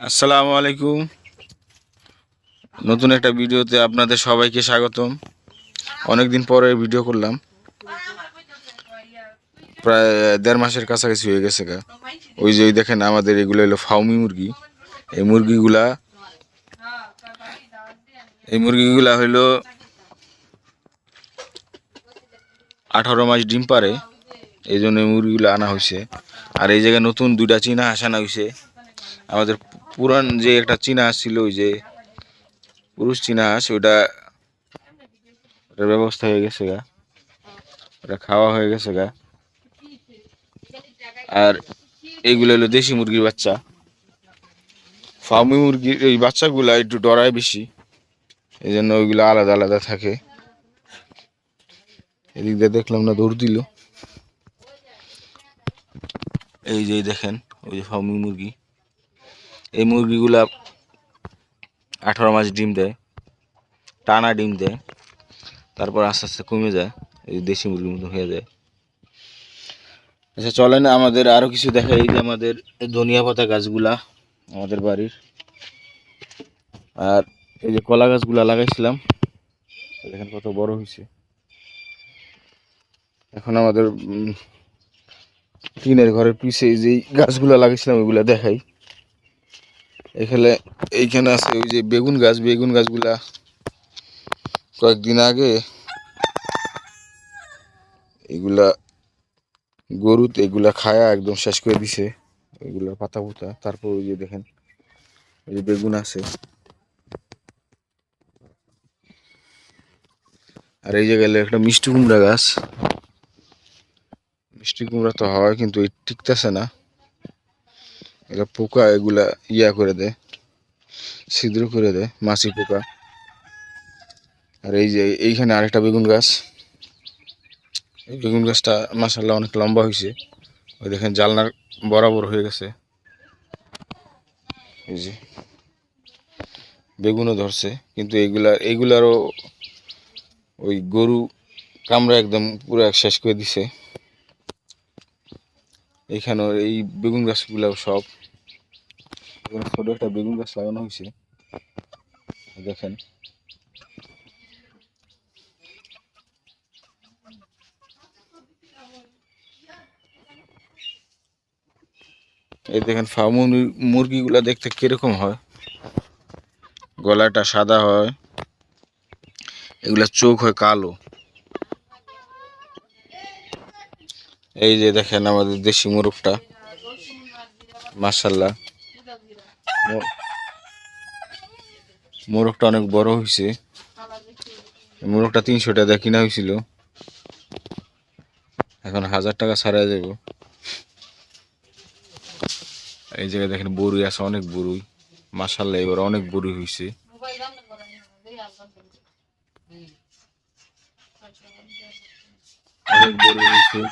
আসসালামু আলাইকুম। নতুন একটা ভিডিওতে আপনাদের সবাইকে স্বাগতম। অনেকদিন পরে ভিডিও করলাম। প্রায় দেড় মাসের কাছাকাছি হয়ে গেছে গা। ওই যে ওই দেখেন আমাদের এগুলো হলো ফাউমি মুরগি। এই মুরগিগুলা এই মুরগিগুলা হইল আঠারো মাস ডিম পারে এই জন্য মুরগিগুলো আনা হয়েছে আর এই জায়গায় নতুন দুইটা চীনা হাঁস আনা হয়েছে আমাদের পুরান যে একটা চীনা ছিল, ওই যে পুরুষ চীনা হাঁস ওইটা ওটার ব্যবস্থা হয়ে গেছে গা। ওটা খাওয়া হয়ে গেছে গা। আর এইগুলো হলো দেশি মুরগির বাচ্চা। ফার্মি মুরগির এই বাচ্চাগুলো একটু ডরায় বেশি। এই জন্য ওইগুলো আলাদা আলাদা থাকে। এদিক দিয়ে দেখলাম না, দৌড় দিল। এই যে দেখেন, ওই যে ফার্মি মুরগি। এই মুরগিগুলা আঠারো মাস ডিম দেয়, টানা ডিম দেয়, তারপর আস্তে আস্তে কমে যায়, এই দেশি মুরগির মতো হয়ে যায়। আচ্ছা চলেন আমাদের আরও কিছু দেখা এই যে আমাদের ধনিয়া পাতা গাছগুলা, আমাদের বাড়ির। আর এই যে কলা গাছগুলা লাগাইছিলাম, দেখেন কত বড় হয়েছে। এখন আমাদের টিনের ঘরের পিছে যেই গাছগুলা লাগাইছিলাম, ওইগুলা দেখাই। এখানে, এইখানে আছে ওই যে বেগুন গাছ, বেগুন গাছগুলা কয়েকদিন আগে এগুলা গরুত এগুলা খায়া একদম শেষ করে দিছে, এগুলা পাতা পুতা। তারপর ওই যে দেখেন, ওই যে বেগুন আছে। আর এই যে গেলে একটা মিষ্টি কুমড়া গাছ। মিষ্টি কুমড়া তো হয়, কিন্তু টিকতেছে না। এটা পোকা এগুলা ইয়া করে দেয়, ছিদ্র করে দেয়, মাছি পোকা। আর এই যে এইখানে আরেকটা বেগুন গাছ। এই বেগুন গাছটা মাসাল্লাহ অনেক লম্বা হয়েছে ওই দেখেন জালনার বরাবর হয়ে গেছে। এই যে বেগুনও ধরছে, কিন্তু এইগুলা, এইগুলারও ওই গরু কামড়া একদম পুরো শেষ করে দিছে। এইখানেও এই বেগুন গাছগুলাও সব। এখানে ছোট একটা বেগুন গাছ লাগানো হয়েছে। দেখেন। এই দেখেন, ফার্ম মুরগিগুলা দেখতে কীরকম হয়? গলাটা সাদা হয়। এগুলা চোখ হয় কালো। এই যে দেখেন আমাদের দেশি মোরগটা। মাসাল্লাহ মোরগটা অনেক বড় হয়েছে মোরগটা তিনশো টাকা কিনা হয়েছিল এখন হাজার টাকা ছাড়া যাব এই জায়গায় দেখেন বড়ুই আছে, অনেক বরুই। মাসাল্লাহ এবার অনেক বরুই হয়েছে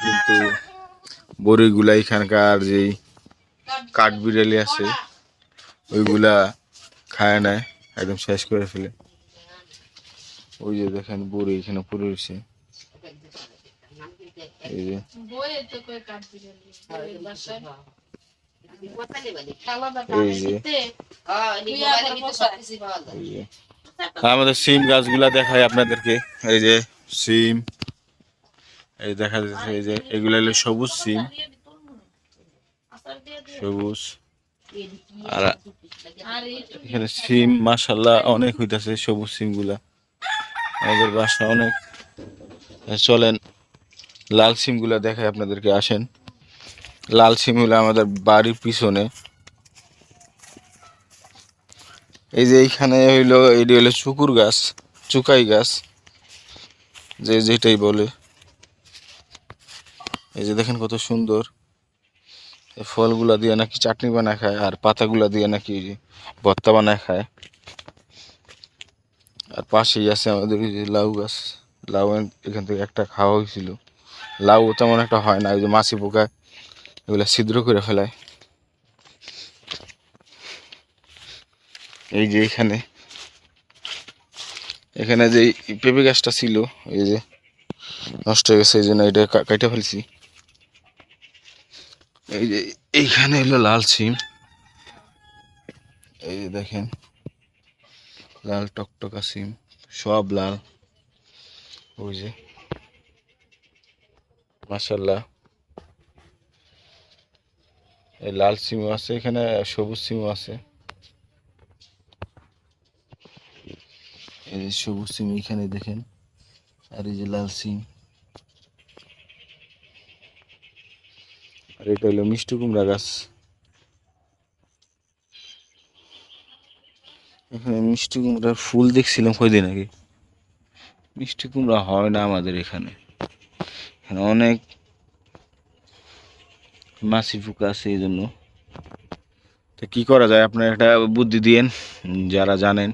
কিন্তু বড়ুইগুলা এখানকার যেই কাঠ বিড়ালি আছে, ওইগুলা খায় না, একদম শেষ করে ফেলে। ওই যে দেখেন বড়ি এখানে পড়ে রয়েছে। এই যে। আমাদের সিম গাছগুলা দেখায় আপনাদেরকে। এই যে সিম, এই দেখা যাচ্ছে এই যে এগুলা হলো সবুজ সিম। সবুজ। আর এখানে সিম মাশাল্লাহ অনেক হইতাছে সবুজ সিমগুলা আমাদের বাসা অনেক। চলেন, লাল সিমগুলা দেখাই আপনাদেরকে, আসেন। লাল সিম হলো আমাদের বাড়ির পিছনে। এই যে এইখানে হইল, এটি হলো চুকুর গাছ, চুকাই গাছ। যে যেটাই বলে। এই যে দেখেন কত সুন্দর। ফলগুলা দিয়ে নাকি চাটনি বানায় খায় আর পাতাগুলা দিয়ে নাকি ভর্তা বানায় খায়। আর পাশেই আছে আমাদের লাউ গাছ। লাউ এখান থেকে একটা খাওয়া হয়েছিল। লাউ তেমন একটা হয় না ওই যে মাছি পোকা, এগুলা ছিদ্র করে ফেলায়। এই যে এখানে এখানে যে পেঁপে গাছটা ছিল, এই যে নষ্ট হয়ে গেছে, এই জন্য এটা কা- ফেলছি। এই যে এইখানে হলো লাল সিম। এই যে দেখেন, লাল টকটকা সিম, সব লাল। ওই যে মাসাল্লাহ এই লাল সিমও আছে, এখানে সবুজ সিমও আছে। এই সবুজ সিম এখানে দেখেন, আর এই যে লাল সিম। আর এটা হলো মিষ্টি কুমড়া গাছ। এখানে মিষ্টি কুমড়ার ফুল দেখছিলাম কয়দিন আগে। মিষ্টি কুমড়া হয় না আমাদের এখানে। এখানে অনেক মাছি ফুকা আছে এই জন্য। তো কি করা যায়? আপনারা একটা বুদ্ধি দিয়েন, যারা জানেন।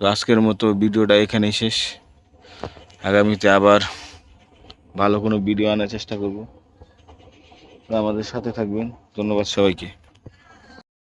তো আজকের মতো ভিডিওটা এখানেই শেষ। আগামীতে আবার ভালো কোনো ভিডিও আনার চেষ্টা করব। আমাদের সাথে থাকবেন। ধন্যবাদ সবাইকে।